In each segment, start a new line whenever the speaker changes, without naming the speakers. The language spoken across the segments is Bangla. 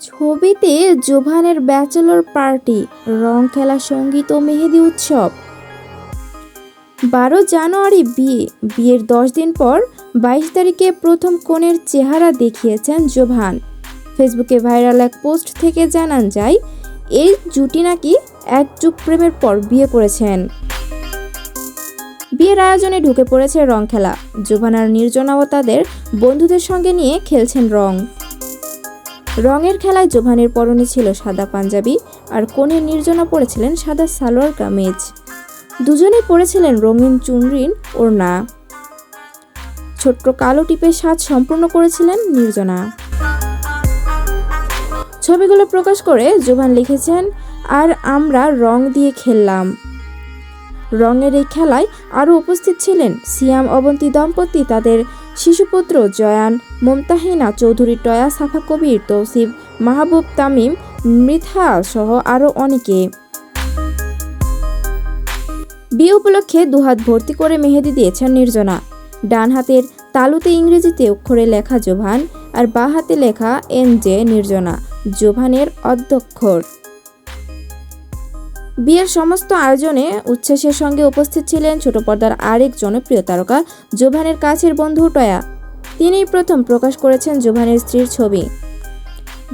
ছবিতে জোভানের ব্যাচেলর পার্টি, রং খেলা সংগীত ও মেহেদি উৎসব। বারো জানুয়ারি বিয়ে, বিয়ের দশ দিন পর বাইশ তারিখে প্রথম কনের চেহারা দেখিয়েছেন জোভান। ফেসবুকে ভাইরাল এক পোস্ট থেকে জানান যায়, এই জুটি নাকি এক যুগ প্রেমের পর বিয়ে করেছেন। বিয়ের আয়োজনে ঢুকে পড়েছে রং খেলা। জোভান আর নির্জনাও তাদের বন্ধুদের সঙ্গে নিয়ে খেলছেন রং। রঙের খেলায় জোভানের পরনে ছিল সাদা পাঞ্জাবি আর কনের নির্জনা পরেছিলেন সাদা সালোয়ার কামিজ। দুজনেই পরেছিলেন রঙিন চুনরিন ওড়না। ছোট্ট কালো টিপের সাজ সম্পূর্ণ করেছিলেন নির্জনা। ছবিগুলো প্রকাশ করে জোভান লিখেছেন, আর আমরা রং দিয়ে খেললাম। রঙের এই খেলায় আরও উপস্থিত ছিলেন সিয়াম অবন্তী দম্পতি, তাদের শিশুপুত্র জয়ান, মমতাহিনা চৌধুরী, টয়া সাফা কবির, তৌসিফ, মাহবুব তামিম, মৃথা সহ আরও অনেকে। বিয়ে উপলক্ষে দুহাত ভর্তি করে মেহেদি দিয়েছেন নির্জনা। ডান হাতের তালুতে ইংরেজিতে অক্ষরে লেখা জোভান আর বা হাতে লেখা এন জে নির্জনা, জোভানের অধ্যক্ষর। বিয়ের সমস্ত আয়োজনে উচ্ছ্বাসের সঙ্গে উপস্থিত ছিলেন ছোট পর্দার আরেক জনপ্রিয় তারকা জোভানের কাছের বন্ধু টয়া। তিনিই প্রথম প্রকাশ করেছেন জোভানের স্ত্রীর ছবি।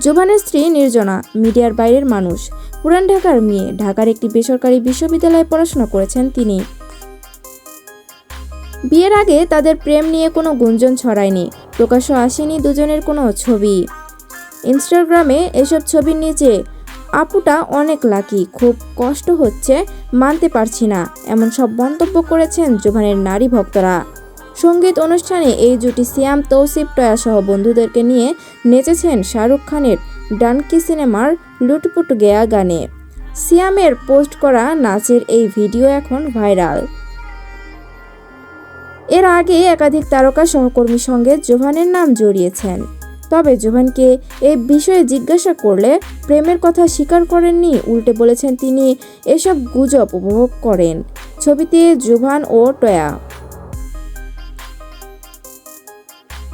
জোভানের স্ত্রী নির্জনা, মিডিয়ার বাইরের মানুষ। পুরান ঢাকার মেয়ে, ঢাকার একটি বেসরকারি বিশ্ববিদ্যালয়ে পড়াশোনা করেছেন তিনি। বিয়ের আগে তাদের প্রেম নিয়ে কোনো গুঞ্জন ছড়ায়নি। প্রকাশ্য আসেনি দুজনের কোনো ছবি। ইনস্টাগ্রামে এসব ছবির নিচে আপুটা অনেক লাকি, খুব কষ্ট হচ্ছে, মানতে পারছি না, এমন সব মন্তব্য করেছেন জোভানের নারী ভক্তরা। সংগীত অনুষ্ঠানে এই জুটি সিয়াম তৌসিফ টয়া সহ বন্ধুদেরকে নিয়ে নেচেছেন শাহরুখ খানের ডানকি সিনেমার লুটপুট গেয়া গানে। সিয়ামের পোস্ট করা নাচের এই ভিডিও এখন ভাইরাল। এর আগে একাধিক তারকা সহকর্মীর সঙ্গে জোভানের নাম জড়িয়েছেন। তবে জোভানকে এই বিষয়ে জিজ্ঞাসা করলে প্রেমের কথা স্বীকার করেননি, উল্টে বলেছেন তিনি এসব গুজব উপভোগ করেন। ছবিতে জোভান ও টয়া।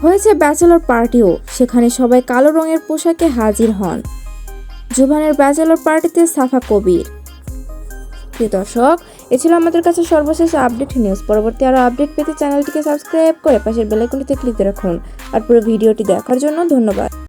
হয়েছে ব্যাচেলর পার্টিও, সেখানে সবাই কালো রঙের পোশাকে হাজির হন। জোভানের ব্যাচেলর পার্টিতে সাফা কবির। প্রিয় দর্শক, এ ছিল আমাদের কাছে সর্বশেষ আপডেট নিউজ পরবর্তী আরও আপডেট পেতে চ্যানেলটিকে সাবস্ক্রাইব করে পাশের বেলাইকনটিতে ক্লিক রাখুন। আর পুরো ভিডিওটি দেখার জন্য ধন্যবাদ।